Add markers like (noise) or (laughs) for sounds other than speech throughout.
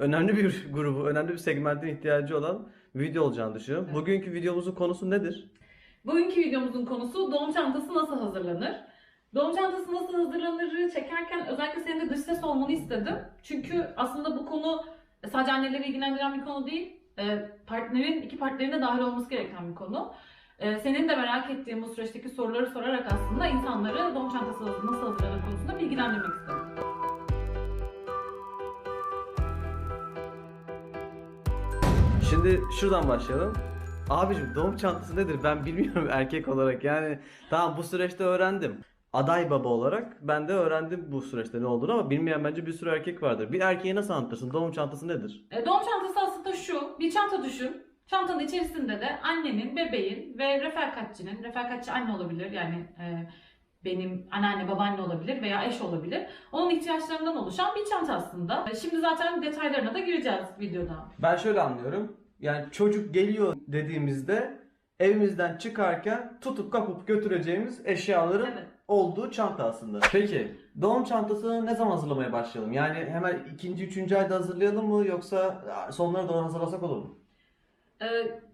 önemli bir (laughs) grubu, önemli bir segmentin ihtiyacı olan video olacağını düşünüyorum. Evet. Bugünkü videomuzun konusu nedir? Bugünkü videomuzun konusu doğum çantası nasıl hazırlanır? Doğum çantası nasıl hazırlanırı çekerken özellikle senin de dış ses olmanı istedim. Çünkü aslında bu konu sadece anneleri ilgilendiren bir konu değil. e, Partnerin, iki partnerin de dahil olması gereken bir konu. E, Senin de merak ettiğin bu süreçteki soruları sorarak aslında insanları doğum çantası nasıl hazırlanır konusunda bilgilendirmek istedim. Şimdi şuradan başlayalım. Abicim doğum çantası nedir ben bilmiyorum (laughs) erkek olarak yani tamam bu süreçte öğrendim. Aday baba olarak ben de öğrendim bu süreçte ne olduğunu ama bilmeyen bence bir sürü erkek vardır. Bir erkeğe nasıl anlatırsın doğum çantası nedir? E, Doğum çantası aslında şu, bir çanta düşün. Çantanın içerisinde de annenin, bebeğin ve refakatçinin, refakatçi anne olabilir yani e, benim anneanne, babaanne olabilir veya eş olabilir. Onun ihtiyaçlarından oluşan bir çanta aslında. E, Şimdi zaten detaylarına da gireceğiz videoda. Ben şöyle anlıyorum. Yani çocuk geliyor dediğimizde evimizden çıkarken tutup kapıp götüreceğimiz eşyaların Evet. olduğu çanta aslında. Peki doğum çantasını ne zaman hazırlamaya başlayalım? Yani hemen ikinci, üçüncü ayda hazırlayalım mı yoksa sonlara doğru hazırlasak olur mu? E,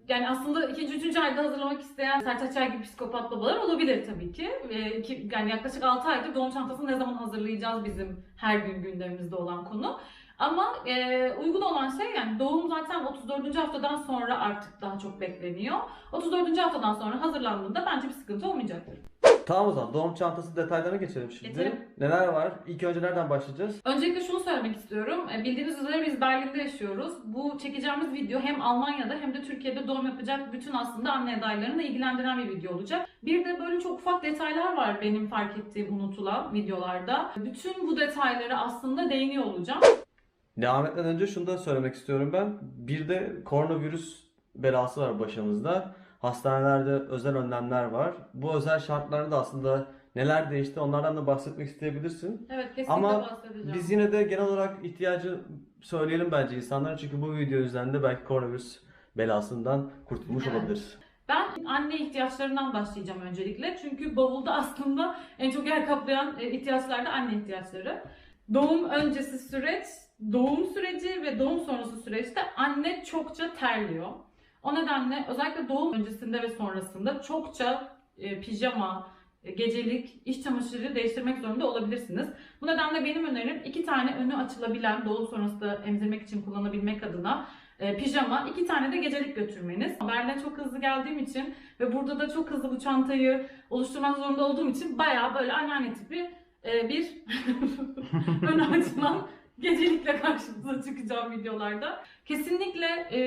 Yani aslında ikinci, üçüncü ayda hazırlamak isteyen Sertaç Ay gibi psikopat babalar olabilir tabii ki. E, iki- Yani yaklaşık 6 aydır doğum çantasını ne zaman hazırlayacağız bizim her gün gündemimizde olan konu. Ama e, uygun olan şey yani doğum zaten 34. haftadan sonra artık daha çok bekleniyor. 34. haftadan sonra hazırlandığında bence bir sıkıntı olmayacaktır. Tamam o zaman doğum çantası detaylarına geçelim şimdi. Geçelim. Neler var? İlk önce nereden başlayacağız? Öncelikle şunu söylemek istiyorum. E, Bildiğiniz üzere biz Berlin'de yaşıyoruz. Bu çekeceğimiz video hem Almanya'da hem de Türkiye'de doğum yapacak bütün aslında anne adaylarını ilgilendiren bir video olacak. Bir de böyle çok ufak detaylar var benim fark ettiğim unutulan videolarda. Bütün bu detaylara aslında değiniyor olacağım. Devam etmeden önce şunu da söylemek istiyorum ben. Bir de koronavirüs belası var başımızda. Hastanelerde özel önlemler var. Bu özel şartlarda aslında neler değişti onlardan da bahsetmek isteyebilirsin. Evet kesinlikle Ama bahsedeceğim. Biz yine de genel olarak ihtiyacı söyleyelim bence insanlara çünkü bu video yüzünden de belki koronavirüs belasından kurtulmuş Evet. olabiliriz. Ben anne ihtiyaçlarından başlayacağım öncelikle. Çünkü bavulda aslında en çok yer kaplayan e, ihtiyaçlar da anne ihtiyaçları. Doğum öncesi süreç, doğum süreci ve doğum sonrası süreçte anne çokça terliyor. O nedenle özellikle doğum öncesinde ve sonrasında çokça e, pijama, e, gecelik, iş çamaşırı değiştirmek zorunda olabilirsiniz. Bu nedenle benim önerim iki tane önü açılabilen doğum sonrası emzirmek için kullanabilmek adına e, pijama, iki tane de gecelik götürmeniz. Berlin'e çok hızlı geldiğim için ve burada da çok hızlı bu çantayı oluşturmak zorunda olduğum için bayağı böyle anneanne tipi e, bir (laughs) ön açılan gecelikle karşınıza çıkacağım videolarda. Kesinlikle e,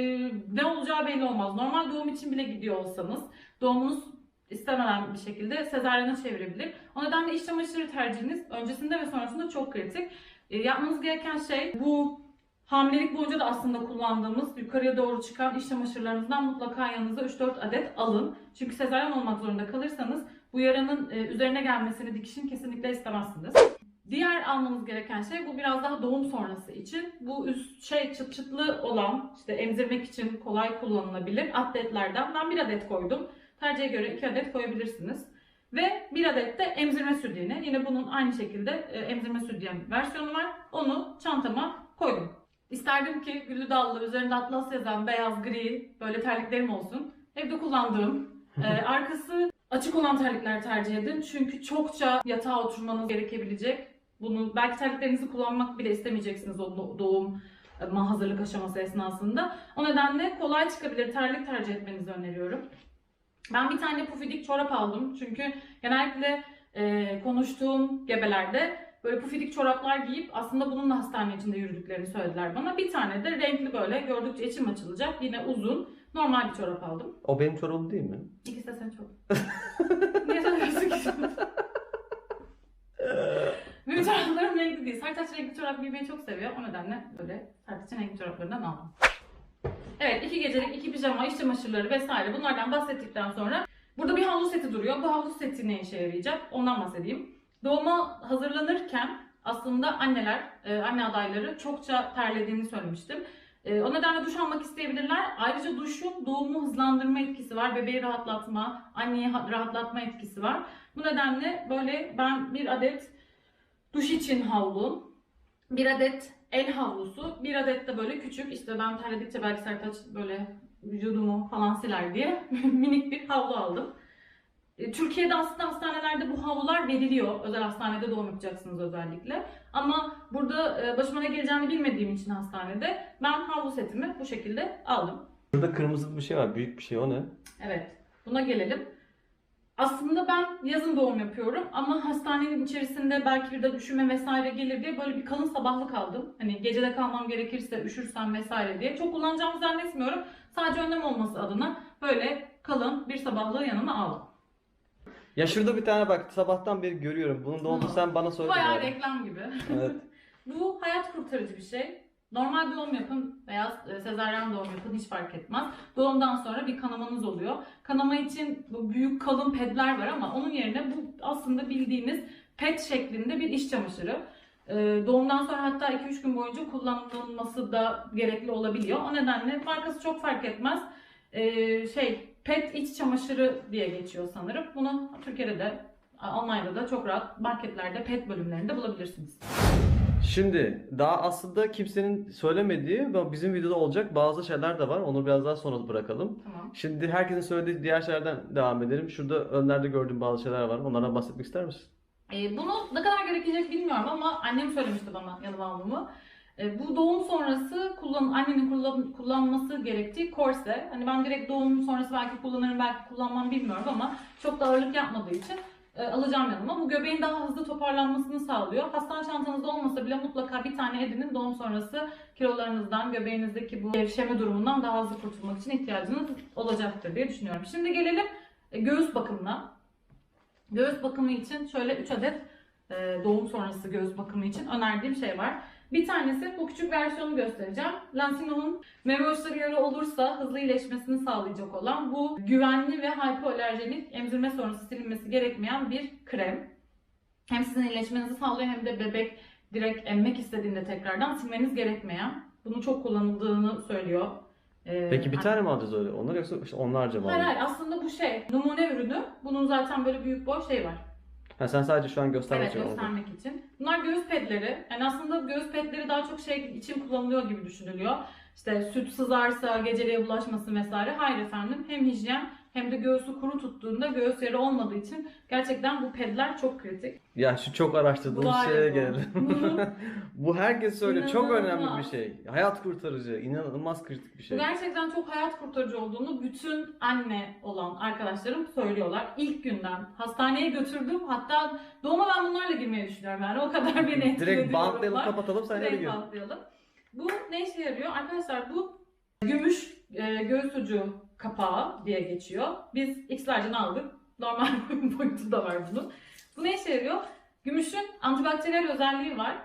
ne olacağı belli olmaz. Normal doğum için bile gidiyor olsanız doğumunuz istemeden bir şekilde sezaryene çevirebilir. O nedenle iş çamaşırı tercihiniz öncesinde ve sonrasında çok kritik. E, yapmanız gereken şey bu Hamilelik boyunca da aslında kullandığımız yukarıya doğru çıkan iş çamaşırlarınızdan mutlaka yanınıza 3-4 adet alın. Çünkü sezaryen olmak zorunda kalırsanız bu yaranın e, üzerine gelmesini dikişin kesinlikle istemezsiniz. Diğer almanız gereken şey bu biraz daha doğum sonrası için. Bu üst şey çıt çıtlı olan işte emzirmek için kolay kullanılabilir atletlerden ben bir adet koydum. Tercihe göre iki adet koyabilirsiniz. Ve bir adet de emzirme sütyeni. Yine bunun aynı şekilde e, emzirme sütyen versiyonu var. Onu çantama koydum. İsterdim ki güllü dallı, üzerinde atlas yazan beyaz gri böyle terliklerim olsun. Evde kullandığım, e, (laughs) arkası açık olan terlikler tercih edin. Çünkü çokça yatağa oturmanız gerekebilecek. Bunu belki terliklerinizi kullanmak bile istemeyeceksiniz o do- doğum e, hazırlık aşaması esnasında. O nedenle kolay çıkabilir terlik tercih etmenizi öneriyorum. Ben bir tane pufidik çorap aldım. Çünkü genellikle e, konuştuğum gebelerde böyle pufidik çoraplar giyip aslında bununla hastane içinde yürüdüklerini söylediler bana. Bir tane de renkli böyle gördükçe içim açılacak yine uzun normal bir çorap aldım. O benim çorabım değil mi? İkisi de senin çorap. (laughs) Niye söylüyorsun ki? Benim çoraplarım renkli değil. Sertaç renkli çorap giymeyi çok seviyor. O nedenle böyle Sertaç'ın renkli çoraplarından aldım. Evet iki gecelik iki pijama, iş çamaşırları vesaire bunlardan bahsettikten sonra burada bir havlu seti duruyor. Bu havlu seti ne işe yarayacak? Ondan bahsedeyim. Doğuma hazırlanırken aslında anneler, e, anne adayları çokça terlediğini söylemiştim. E, O nedenle duş almak isteyebilirler. Ayrıca duşun doğumu hızlandırma etkisi var. Bebeği rahatlatma, anneyi ha- rahatlatma etkisi var. Bu nedenle böyle ben bir adet duş için havlu, bir adet el havlusu, bir adet de böyle küçük işte ben terledikçe belki Sertaç böyle vücudumu falan siler diye (laughs) minik bir havlu aldım. E, Türkiye'de aslında hastanelerde bu havlular veriliyor. Özel hastanede doğum yapacaksınız özellikle. Ama burada e, başıma ne geleceğini bilmediğim için hastanede ben havlu setimi bu şekilde aldım. Burada kırmızı bir şey var. Büyük bir şey. O ne? Evet, buna gelelim. Aslında ben yazın doğum yapıyorum ama hastanenin içerisinde belki bir de üşüme vesaire gelir diye böyle bir kalın sabahlık aldım. Hani gecede kalmam gerekirse üşürsem vesaire diye. Çok kullanacağımı zannetmiyorum. Sadece önlem olması adına böyle kalın bir sabahlığı yanıma aldım. Ya şurada bir tane bak sabahtan beri görüyorum. Bunun da Hı. sen bana Bu söyledin. bayağı reklam gibi. Evet. (laughs) Bu hayat kurtarıcı bir şey. Normal doğum yapın veya e, sezaryen doğum yapın hiç fark etmez. Doğumdan sonra bir kanamanız oluyor. Kanama için bu büyük kalın pedler var ama onun yerine bu aslında bildiğiniz pet şeklinde bir iş çamaşırı. E, Doğumdan sonra hatta 2-3 gün boyunca kullanılması da gerekli olabiliyor. O nedenle markası çok fark etmez. E, Şey pet iç çamaşırı diye geçiyor sanırım. Bunu Türkiye'de de Almanya'da da çok rahat marketlerde pet bölümlerinde bulabilirsiniz. Şimdi daha aslında kimsenin söylemediği ama bizim videoda olacak bazı şeyler de var. Onu biraz daha sonra bırakalım. Tamam. Şimdi herkesin söylediği diğer şeylerden devam edelim. Şurada önlerde gördüğüm bazı şeyler var. Onlardan bahsetmek ister misin? Ee, bunu ne kadar gerekecek bilmiyorum ama annem söylemişti bana yanıma almamı. Ee, bu doğum sonrası kullan, annenin kullan, kullanması gerektiği korse. Hani ben direkt doğum sonrası belki kullanırım belki kullanmam bilmiyorum ama çok da ağırlık yapmadığı için e, alacağım yanıma. Bu göbeğin daha hızlı toparlanmasını sağlıyor. Hastane çantanızda olmasa bile mutlaka bir tane edinin doğum sonrası kilolarınızdan, göbeğinizdeki bu gevşeme durumundan daha hızlı kurtulmak için ihtiyacınız olacaktır diye düşünüyorum. Şimdi gelelim e, göğüs bakımına. Göğüs bakımı için şöyle 3 adet e, doğum sonrası göğüs bakımı için önerdiğim şey var. Bir tanesi bu küçük versiyonu göstereceğim. Lansino'nun meme uçları yarı olursa hızlı iyileşmesini sağlayacak olan bu güvenli ve hypoalerjenik emzirme sonrası silinmesi gerekmeyen bir krem. Hem sizin iyileşmenizi sağlıyor hem de bebek direkt emmek istediğinde tekrardan silmeniz gerekmeyen. Bunu çok kullanıldığını söylüyor. Ee, Peki bir tane mi alacağız öyle? Onlar yoksa işte onlarca mı Hayır alacağız? hayır aslında bu şey numune ürünü. Bunun zaten böyle büyük boy şey var. Ha, sen sadece şu an göstermek Evet için göstermek için. Bunlar göğüs pedleri. Yani aslında göğüs pedleri daha çok şey için kullanılıyor gibi düşünülüyor. İşte süt sızarsa geceliğe bulaşmasın vesaire. Hayır efendim. Hem hijyen hem de göğsü kuru tuttuğunda göğüs yeri olmadığı için gerçekten bu pedler çok kritik. Ya şu çok var şeye ya bu. gelelim. Bunu- Bu herkes söylüyor. Çok önemli bir şey. Hayat kurtarıcı. inanılmaz kritik bir Bu şey. gerçekten çok hayat kurtarıcı olduğunu bütün anne olan arkadaşlarım söylüyorlar. İlk günden hastaneye götürdüm. Hatta doğuma ben bunlarla girmeyi düşünüyorum yani. O kadar (laughs) beni etkiledi. Direkt bantlayalım kapatalım sen Direkt hadi gir. bantlayalım. Bu ne işe yarıyor? Arkadaşlar bu gümüş e, göğüs ucu kapağı diye geçiyor. Biz X'lerden aldık. Normal (laughs) boyutu da var bunun. Bu ne işe yarıyor? Gümüşün antibakteriyel özelliği var.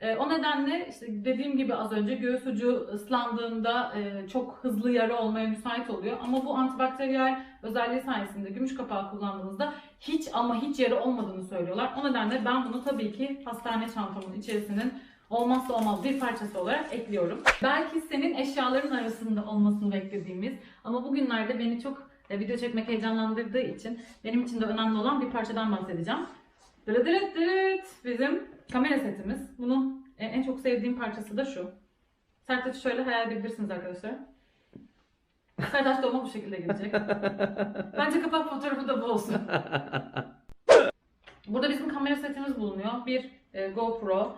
E, o nedenle işte dediğim gibi az önce göğüs ucu ıslandığında e, çok hızlı yara olmaya müsait oluyor. Ama bu antibakteriyel özelliği sayesinde gümüş kapağı kullandığınızda hiç ama hiç yara olmadığını söylüyorlar. O nedenle ben bunu tabii ki hastane çantamın içerisinin olmazsa olmaz bir parçası olarak ekliyorum. Belki senin eşyaların arasında olmasını beklediğimiz ama bugünlerde beni çok e, video çekmek heyecanlandırdığı için benim için de önemli olan bir parçadan bahsedeceğim. Dırıt. Bizim kamera setimiz. Bunun e, en çok sevdiğim parçası da şu. Sertaç'ı şöyle hayal edebilirsiniz arkadaşlar. Sertaç doğuma bu şekilde gidecek. (laughs) Bence kapak fotoğrafı da bu olsun. (laughs) Burada bizim kamera setimiz bulunuyor. Bir e, GoPro,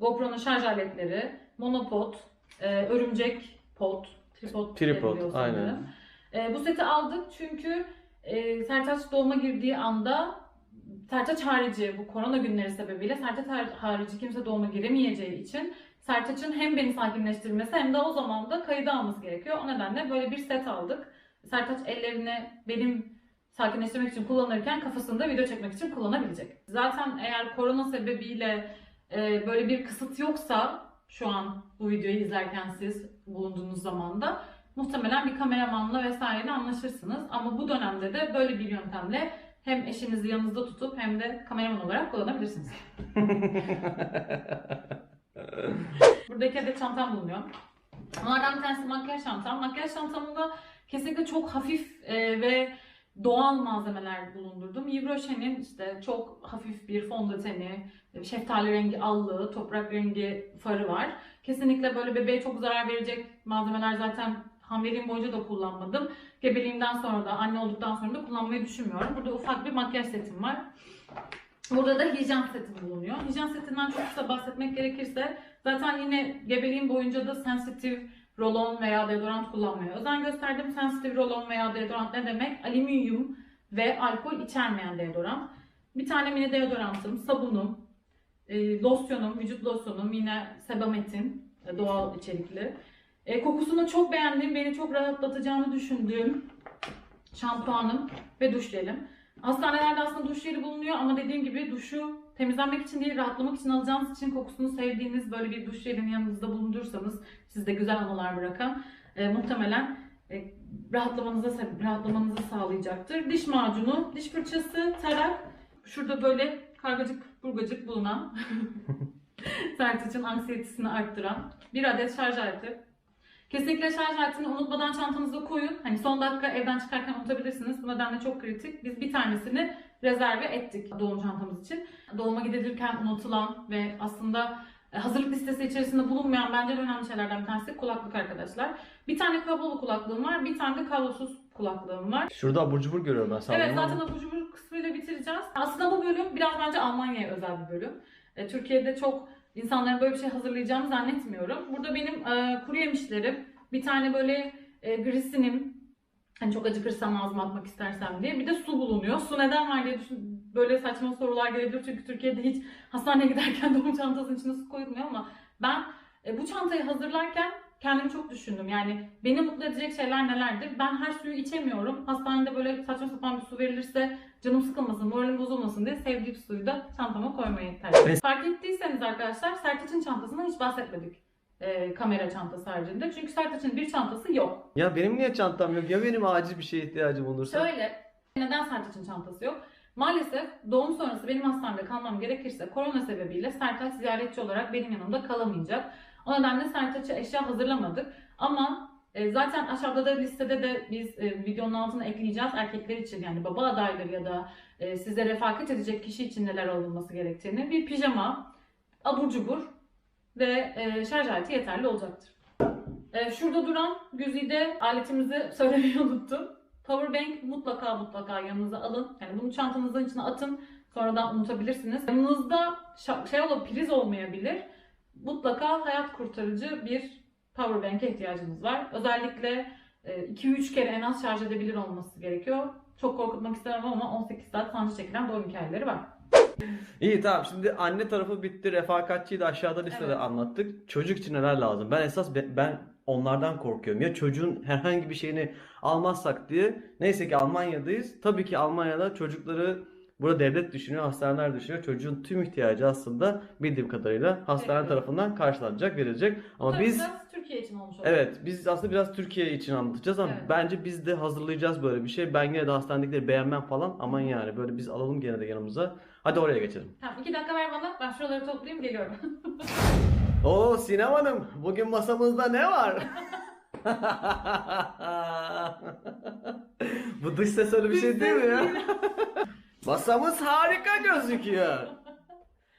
GoPro'nun şarj aletleri, monopod, e, örümcek pot, tripod, Tripod, aynen. E, bu seti aldık çünkü e, Sertaç doğuma girdiği anda Sertaç harici bu korona günleri sebebiyle Sertaç har- harici kimse doğuma giremeyeceği için Sertaç'ın hem beni sakinleştirmesi hem de o zaman da kayıda alması gerekiyor. O nedenle böyle bir set aldık. Sertaç ellerini benim sakinleştirmek için kullanırken kafasını da video çekmek için kullanabilecek. Zaten eğer korona sebebiyle e, böyle bir kısıt yoksa şu an bu videoyu izlerken siz bulunduğunuz zamanda muhtemelen bir kameramanla vesaireyle anlaşırsınız. Ama bu dönemde de böyle bir yöntemle hem eşinizi yanınızda tutup hem de kameraman olarak kullanabilirsiniz. (laughs) Burada iki adet çantam bulunuyor. Onlardan bir tanesi makyaj çantam. Makyaj çantamda kesinlikle çok hafif e, ve doğal malzemeler bulundurdum. Yves Rocher'in işte çok hafif bir fondöteni, şeftali rengi allığı, toprak rengi farı var. Kesinlikle böyle bebeğe çok zarar verecek malzemeler zaten hamileliğim boyunca da kullanmadım. Gebeliğimden sonra da anne olduktan sonra da kullanmayı düşünmüyorum. Burada ufak bir makyaj setim var. Burada da hijyen setim bulunuyor. Hijyen setinden çok kısa bahsetmek gerekirse zaten yine gebeliğim boyunca da sensitif rolon veya deodorant kullanmaya özen gösterdim. Sensitif rolon veya deodorant ne demek? Alüminyum ve alkol içermeyen deodorant. Bir tane mini deodorantım, sabunum, e, losyonum, vücut losyonum yine Sebamet'in e, doğal içerikli. E, kokusunu çok beğendiğim, beni çok rahatlatacağını düşündüğüm şampuanım ve duş jelim. Hastanelerde aslında duş jeli bulunuyor ama dediğim gibi duşu temizlenmek için değil, rahatlamak için alacağınız için kokusunu sevdiğiniz böyle bir duş jelini yanınızda bulundurursanız sizde güzel anılar bırakan e, muhtemelen e, rahatlamanıza rahatlamanızı sağlayacaktır. Diş macunu, diş fırçası, tarak, şurada böyle kargacık burgacık bulunan (laughs) Sertaç'ın anksiyetesini arttıran bir adet şarj aleti. Kesinlikle şarj aletini unutmadan çantanıza koyun. Hani son dakika evden çıkarken unutabilirsiniz. Bu nedenle çok kritik. Biz bir tanesini rezerve ettik doğum çantamız için. Doğuma gidilirken unutulan ve aslında e, hazırlık listesi içerisinde bulunmayan bence en önemli şeylerden bir tanesi kulaklık arkadaşlar. Bir tane kablolu kulaklığım var, bir tane de kablosuz kulaklığım var. Şurada abur cubur görüyorum ben sana. Evet zaten abur cubur kısmıyla bitireceğiz. Aslında bu bölüm biraz bence Almanya'ya özel bir bölüm. E, Türkiye'de çok insanların böyle bir şey hazırlayacağını zannetmiyorum. Burada benim e, kuru yemişlerim, bir tane böyle e, grisinim, hani çok acıkırsam ağzıma atmak istersem diye. Bir de su bulunuyor. Su neden var diye düşün, böyle saçma sorular gelebilir. Çünkü Türkiye'de hiç hastaneye (laughs) giderken doğum çantasının içine su koyulmuyor ama ben e, bu çantayı hazırlarken kendimi çok düşündüm. Yani beni mutlu edecek şeyler nelerdir? Ben her suyu içemiyorum. Hastanede böyle saçma sapan bir su verilirse canım sıkılmasın, moralim bozulmasın diye sevdiğim suyu da çantama koymayı tercih. Fark ettiyseniz arkadaşlar Sertaç'ın çantasından hiç bahsetmedik. E, kamera çantası haricinde. Çünkü Sertaç'ın bir çantası yok. Ya benim niye çantam yok? Ya benim acil bir şeye ihtiyacım olursa? Şöyle, neden Sertaç'ın çantası yok? Maalesef doğum sonrası benim hastanede kalmam gerekirse korona sebebiyle Sertaç ziyaretçi olarak benim yanımda kalamayacak. O nedenle Sertaç'a eşya hazırlamadık. Ama e, zaten aşağıda da listede de biz e, videonun altına ekleyeceğiz erkekler için yani baba adayları ya da e, size refakat edecek kişi için neler alınması gerektiğini. Bir pijama, abur cubur ve e, şarj aleti yeterli olacaktır. E, şurada duran güzide aletimizi (laughs) söylemeyi unuttum. Powerbank mutlaka mutlaka yanınıza alın. Yani bunu çantanızın içine atın. Sonradan unutabilirsiniz. Yanınızda şey olup priz olmayabilir. Mutlaka hayat kurtarıcı bir powerbank'e ihtiyacınız var. Özellikle 2-3 kere en az şarj edebilir olması gerekiyor. Çok korkutmak istemem ama 18 saat sancı çekilen doğum hikayeleri var. İyi tamam şimdi anne tarafı bitti. Refakatçiyi de aşağıda listede Evet. anlattık. Çocuk için neler lazım? Ben esas be- ben onlardan korkuyorum. Ya çocuğun herhangi bir şeyini almazsak diye. Neyse ki Almanya'dayız. Tabii ki Almanya'da çocukları burada devlet düşünüyor, hastaneler düşünüyor. Çocuğun tüm ihtiyacı aslında bildiğim kadarıyla hastane Evet. tarafından karşılanacak, verilecek. Ama Tabii biz biraz Türkiye için olmuş oldu. Evet, biz aslında biraz Türkiye için anlatacağız ama Evet. bence biz de hazırlayacağız böyle bir şey. Ben yine de hastanedekileri beğenmem falan. Aman yani böyle biz alalım gene de yanımıza. Hadi oraya geçelim. Tamam 2 dakika ver bana. Ben şuraları toplayayım geliyorum. (laughs) Oo Sinem Hanım, bugün masamızda ne var? (laughs) Bu dış ses öyle bir şey değil mi ya? (laughs) Masamız harika gözüküyor.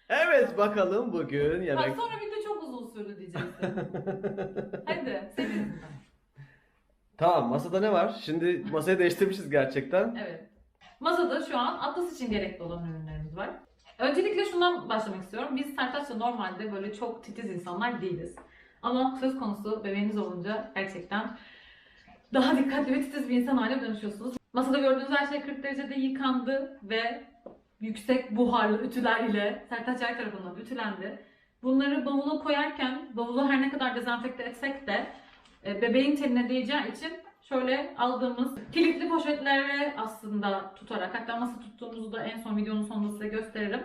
Evet bakalım bugün Bak yemek. sonra bir de çok uzun sürdü diyeceksin. Hadi senin. Tamam masada ne var? Şimdi masayı değiştirmişiz gerçekten. Evet. Masada şu an Atlas için gerekli olan ürünlerimiz var. Öncelikle şundan başlamak istiyorum. Biz Sertaç'la normalde böyle çok titiz insanlar değiliz. Ama söz konusu bebeğiniz olunca gerçekten daha dikkatli ve titiz bir insan haline dönüşüyorsunuz. Masada gördüğünüz her şey 40 derecede yıkandı ve yüksek buharlı ütüler ile Sertaç her tarafından ütülendi. Bunları bavula koyarken bavulu her ne kadar dezenfekte etsek de e, bebeğin tenine değeceği için şöyle aldığımız kilitli poşetlere aslında tutarak hatta nasıl tuttuğumuzu da en son videonun sonunda size gösteririm.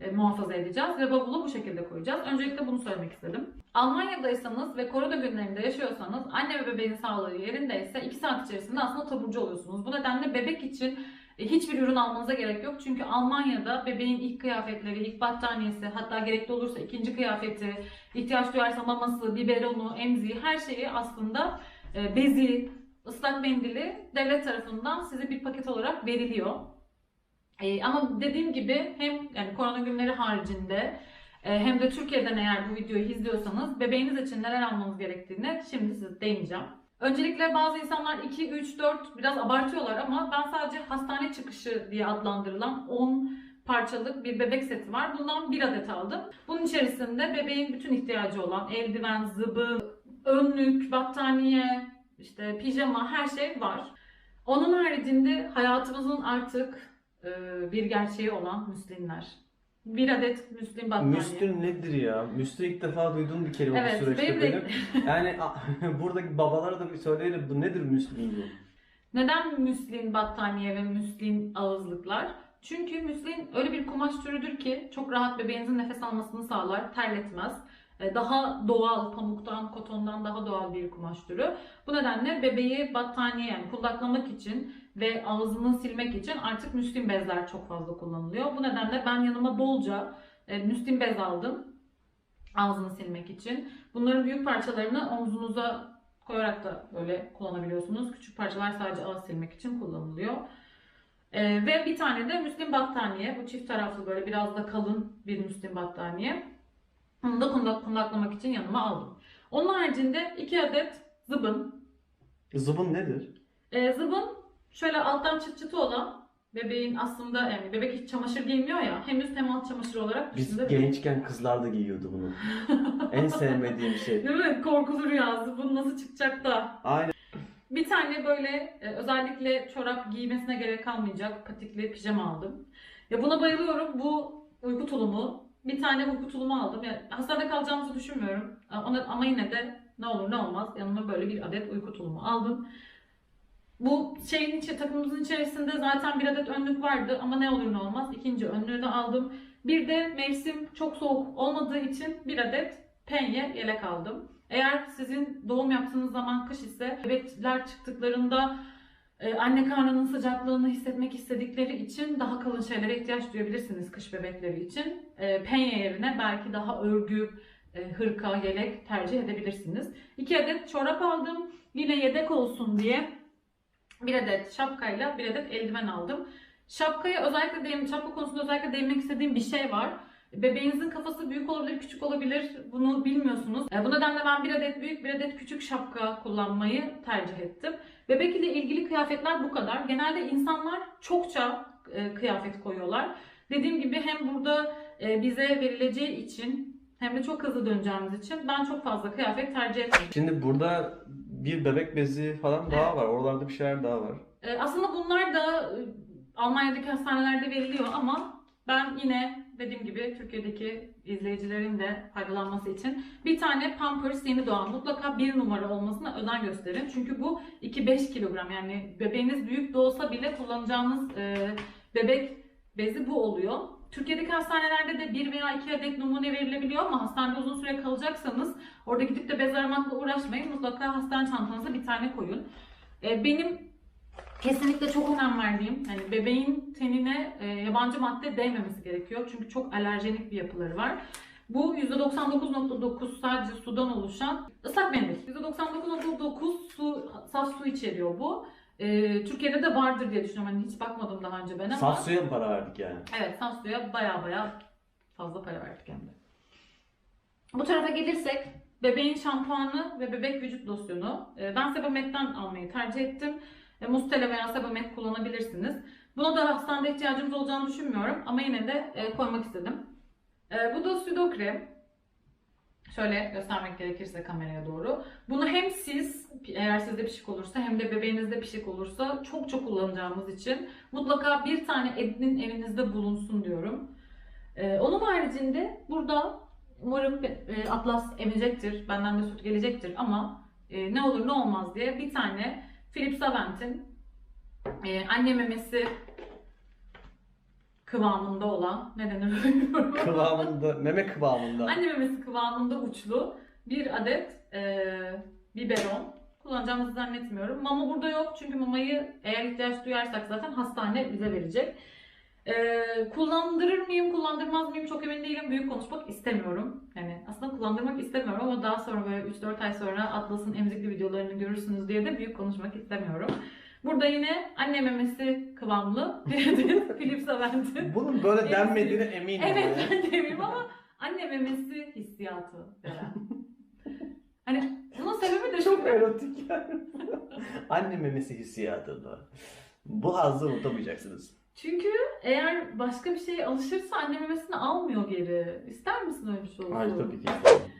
E, muhafaza edeceğiz ve bavulu bu şekilde koyacağız. Öncelikle bunu söylemek istedim. Almanya'daysanız ve korona günlerinde yaşıyorsanız anne ve bebeğin sağlığı yerindeyse 2 saat içerisinde aslında taburcu oluyorsunuz. Bu nedenle bebek için e, hiçbir ürün almanıza gerek yok. Çünkü Almanya'da bebeğin ilk kıyafetleri, ilk battaniyesi, hatta gerekli olursa ikinci kıyafeti, ihtiyaç duyarsa maması, biberonu, emziği her şeyi aslında e, bezi, ıslak mendili devlet tarafından size bir paket olarak veriliyor. Ee, ama dediğim gibi hem yani korona günleri haricinde e, hem de Türkiye'den eğer bu videoyu izliyorsanız bebeğiniz için neler almanız gerektiğini şimdi size değineceğim. Öncelikle bazı insanlar 2, 3, 4 biraz abartıyorlar ama ben sadece hastane çıkışı diye adlandırılan 10 parçalık bir bebek seti var. Bundan bir adet aldım. Bunun içerisinde bebeğin bütün ihtiyacı olan eldiven, zıbı, önlük, battaniye, işte pijama her şey var. Onun haricinde hayatımızın artık e, bir gerçeği olan müslinler. Bir adet müslin battaniye. Müslün nedir ya? Müslün ilk defa duyduğum bir kelime Evet, bu süreçte benim de- benim. Yani (laughs) buradaki babalara da bir söyleyelim bu nedir Müslün bu? Neden müslin battaniye ve müslin ağızlıklar? Çünkü müslin öyle bir kumaş türüdür ki çok rahat bebeğinizin nefes almasını sağlar, terletmez. E, Daha doğal, pamuktan, kotondan daha doğal bir kumaş türü. Bu nedenle bebeği battaniye yani kundaklamak için ve ağzını silmek için artık müslin bezler çok fazla kullanılıyor. Bu nedenle ben yanıma bolca e, müslin bez aldım ağzını silmek için. Bunların büyük parçalarını omzunuza koyarak da böyle kullanabiliyorsunuz. Küçük parçalar sadece ağız silmek için kullanılıyor. Ee, ve bir tane de müslim battaniye. Bu çift taraflı böyle biraz da kalın bir müslim battaniye. Onu da kundak, kundaklamak için yanıma aldım. Onun haricinde iki adet zıbın. Zıbın nedir? Ee, zıbın şöyle alttan çıt çıtı olan bebeğin aslında yani bebek hiç çamaşır giymiyor ya hem üst hem alt çamaşır olarak Biz üstünde- gençken kızlar da giyiyordu bunu. (laughs) en sevmediğim şey. Değil mi? Korkulur ya zıbın nasıl çıkacak da. Aynen. Bir tane böyle e, özellikle çorap giymesine gerek kalmayacak patikli pijama aldım. Ya buna bayılıyorum. Bu uyku tulumu. Bir tane uyku tulumu aldım. Yani hastanede kalacağımızı düşünmüyorum. Ama, ama yine de ne olur ne olmaz yanıma böyle bir adet uyku tulumu aldım. Bu şeyin içi, takımımızın içerisinde zaten bir adet önlük vardı ama ne olur ne olmaz ikinci önlüğü de aldım. Bir de mevsim çok soğuk olmadığı için bir adet penye yelek aldım. Eğer sizin doğum yaptığınız zaman kış ise bebekler çıktıklarında anne karnının sıcaklığını hissetmek istedikleri için daha kalın şeylere ihtiyaç duyabilirsiniz kış bebekleri için. E, penye yerine belki daha örgü, e, hırka, yelek tercih edebilirsiniz. İki adet çorap aldım. Yine yedek olsun diye bir adet şapkayla bir adet eldiven aldım. Şapkaya özellikle değin, şapka konusunda özellikle değinmek istediğim bir şey var. Bebeğinizin kafası büyük olabilir, küçük olabilir. Bunu bilmiyorsunuz. E, Bu nedenle ben bir adet büyük, bir adet küçük şapka kullanmayı tercih ettim. Bebek ile ilgili kıyafetler bu kadar. Genelde insanlar çokça e, kıyafet koyuyorlar. Dediğim gibi hem burada e, bize verileceği için hem de çok hızlı döneceğimiz için ben çok fazla kıyafet tercih etmedim. Şimdi burada bir bebek bezi falan daha var. Oralarda bir şeyler daha var. E, Aslında bunlar da e, Almanya'daki hastanelerde veriliyor ama ben yine dediğim gibi Türkiye'deki izleyicilerin de faydalanması için bir tane Pampers yeni doğan mutlaka bir numara olmasına özen gösterin. Çünkü bu 2-5 kilogram yani bebeğiniz büyük de olsa bile kullanacağınız e, bebek bezi bu oluyor. Türkiye'deki hastanelerde de bir veya iki adet numune verilebiliyor ama hastanede uzun süre kalacaksanız orada gidip de bez aramakla uğraşmayın. Mutlaka hastane çantanıza bir tane koyun. E, benim Kesinlikle çok önem verdiğim, yani bebeğin tenine e, yabancı madde değmemesi gerekiyor. Çünkü çok alerjenik bir yapıları var. Bu %99.9 sadece sudan oluşan ıslak mendil. %99.9 su, saf su içeriyor bu. E, Türkiye'de de vardır diye düşünüyorum. Hani hiç bakmadım daha önce ben ama. Saf suya mı para verdik yani? Evet, saf suya baya baya fazla para verdik hem de. Bu tarafa gelirsek bebeğin şampuanı ve bebek vücut losyonu. Ee, Ben Sebamet'ten almayı tercih ettim. E, Mustela veya Sebamet kullanabilirsiniz. Buna da hastanede ihtiyacımız olacağını düşünmüyorum ama yine de e, koymak istedim. E, Bu da Sudo krem. Şöyle göstermek gerekirse kameraya doğru. Bunu hem siz eğer sizde pişik olursa hem de bebeğinizde pişik olursa çok çok kullanacağımız için mutlaka bir tane edinin evinizde bulunsun diyorum. Ee, onun haricinde burada umarım e, Atlas emecektir, benden de süt gelecektir ama e, ne olur ne olmaz diye bir tane Philips Avent'in e, anne memesi kıvamında olan ne denir bilmiyorum. (laughs) Kıvamında, meme kıvamında. Anne memesi kıvamında uçlu bir adet e, biberon kullanacağımızı zannetmiyorum. Mama burada yok çünkü mamayı eğer ihtiyaç duyarsak zaten hastane bize verecek. E, kullandırır mıyım, kullandırmaz mıyım çok emin değilim. Büyük konuşmak istemiyorum. Yani çantasında kullandırmak istemiyorum ama daha sonra böyle 3-4 ay sonra Atlas'ın emzikli videolarını görürsünüz diye de büyük konuşmak istemiyorum. Burada yine anne memesi kıvamlı (laughs) bir Philips Avent'in. Bunun böyle denmediğine eminim. Evet ben de eminim ama anne memesi hissiyatı veren. Hani bunun sebebi de (laughs) Çok erotik yani. (laughs) Anne memesi hissiyatında. Bu hazzı unutamayacaksınız. Çünkü eğer başka bir şeye alışırsa anne memesini almıyor geri. İster misin öyle bir şey olsun? Hayır tabii ki.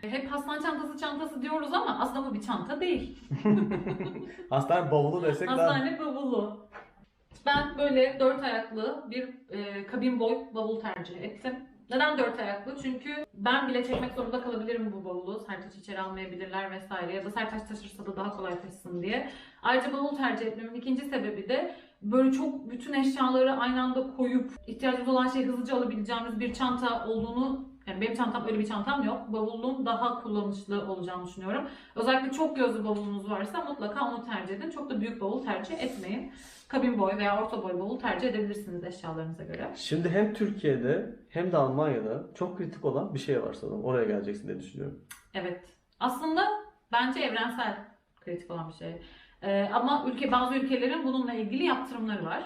Hep hastane çantası çantası diyoruz ama aslında bu bir çanta değil. (laughs) Hastane bavulu desek daha... Hastane bavulu. Ben böyle dört ayaklı bir e, kabin boy bavul tercih ettim. Neden dört ayaklı? Çünkü ben bile çekmek zorunda kalabilirim bu bavulu. Sertaç içeri almayabilirler vesaire ya da Sertaç taşırsa da daha kolay taşısın diye. Ayrıca bavul tercih etmemin ikinci sebebi de böyle çok bütün eşyaları aynı anda koyup ihtiyacımız olan şeyi hızlıca alabileceğimiz bir çanta olduğunu yani benim çantam öyle bir çantam yok. Bavulun daha kullanışlı olacağını düşünüyorum. Özellikle çok gözlü bavulunuz varsa mutlaka onu tercih edin. Çok da büyük bavul tercih etmeyin. Kabin boy veya orta boy bavul tercih edebilirsiniz eşyalarınıza göre. Şimdi hem Türkiye'de hem de Almanya'da çok kritik olan bir şey var sanırım. Oraya geleceksin diye düşünüyorum. Evet. Aslında bence evrensel kritik olan bir şey. Ee, ama ülke bazı ülkelerin bununla ilgili yaptırımları var.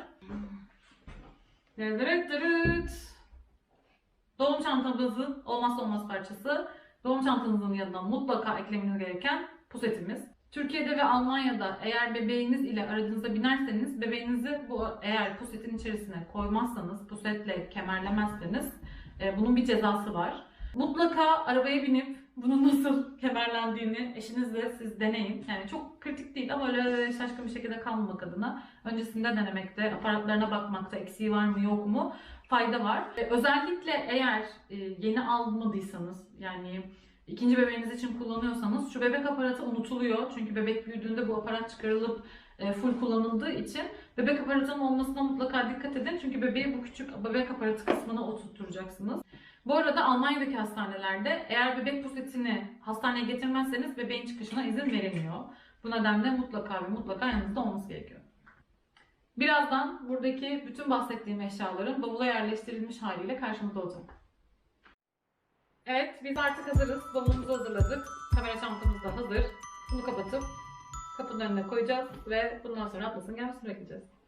Doğum çantamızın olmazsa olmaz parçası. Doğum çantanızın yanına mutlaka eklemeniz gereken pusetimiz. Türkiye'de ve Almanya'da eğer bebeğiniz ile aracınıza binerseniz bebeğinizi bu eğer pusetin içerisine koymazsanız, pusetle kemerlemezseniz e, bunun bir cezası var. Mutlaka arabaya binip bunun nasıl kemerlendiğini eşinizle siz deneyin. Yani çok kritik değil ama öyle şaşkın bir şekilde kalmamak adına öncesinde denemekte, aparatlarına bakmakta eksiği var mı yok mu fayda var. E, Özellikle eğer e, yeni almadıysanız yani ikinci bebeğiniz için kullanıyorsanız şu bebek aparatı unutuluyor. Çünkü bebek büyüdüğünde bu aparat çıkarılıp e, full kullanıldığı için bebek aparatının olmasına mutlaka dikkat edin. Çünkü bebeği bu küçük bebek aparatı kısmına oturtturacaksınız. Bu arada Almanya'daki hastanelerde eğer bebek pusetini hastaneye getirmezseniz bebeğin çıkışına izin verilmiyor. Bu nedenle mutlaka ve mutlaka yanınızda olması gerekiyor. Birazdan buradaki bütün bahsettiğim eşyaların bavula yerleştirilmiş haliyle karşımızda olacak. Evet, biz artık hazırız. Bavulumuzu hazırladık. Kamera çantamız da hazır. Bunu kapatıp kapının önüne koyacağız ve bundan sonra Atlas'ın gelmesini bekleyeceğiz.